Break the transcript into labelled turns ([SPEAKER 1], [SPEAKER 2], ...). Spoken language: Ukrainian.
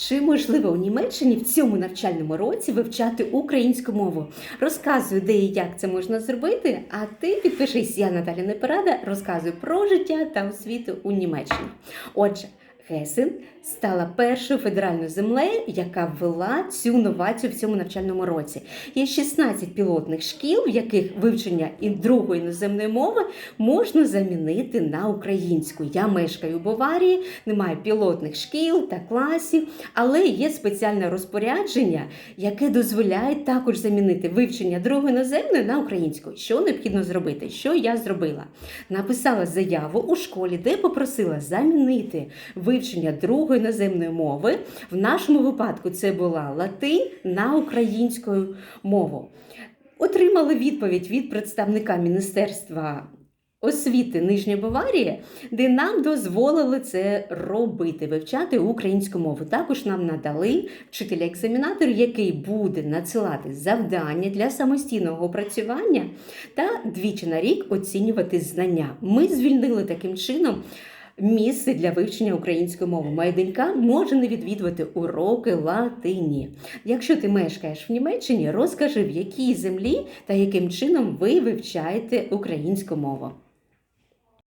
[SPEAKER 1] Чи можливо у Німеччині в цьому навчальному році вивчати українську мову? Розказую, де і як це можна зробити. А ти підпишись, я Наталя Непорада, розказую про життя та освіту у Німеччині. Отже, Гесен стала першою федеральною землею, яка ввела цю новацію в цьому навчальному році. Є 16 пілотних шкіл, в яких вивчення і другої іноземної мови можна замінити на українську. Я мешкаю у Баварії, немає пілотних шкіл та класів, але є спеціальне розпорядження, яке дозволяє також замінити вивчення другої іноземної на українську. Що необхідно зробити? Що я зробила? Написала заяву у школі, де попросила замінити вивчення другої іноземної мови. В нашому випадку це була латинь на українську мову. Отримали відповідь від представника Міністерства освіти Нижньої Баварії, де нам дозволили це робити, вивчати українську мову. Також нам надали вчителя-екзаменатор, який буде надсилати завдання для самостійного опрацювання та двічі на рік оцінювати знання. Ми звільнили таким чином. Місце для вивчення української мови. Моя може не відвідувати уроки латині. Якщо ти мешкаєш в Німеччині, розкажи, в якій землі та яким чином ви вивчаєте українську мову.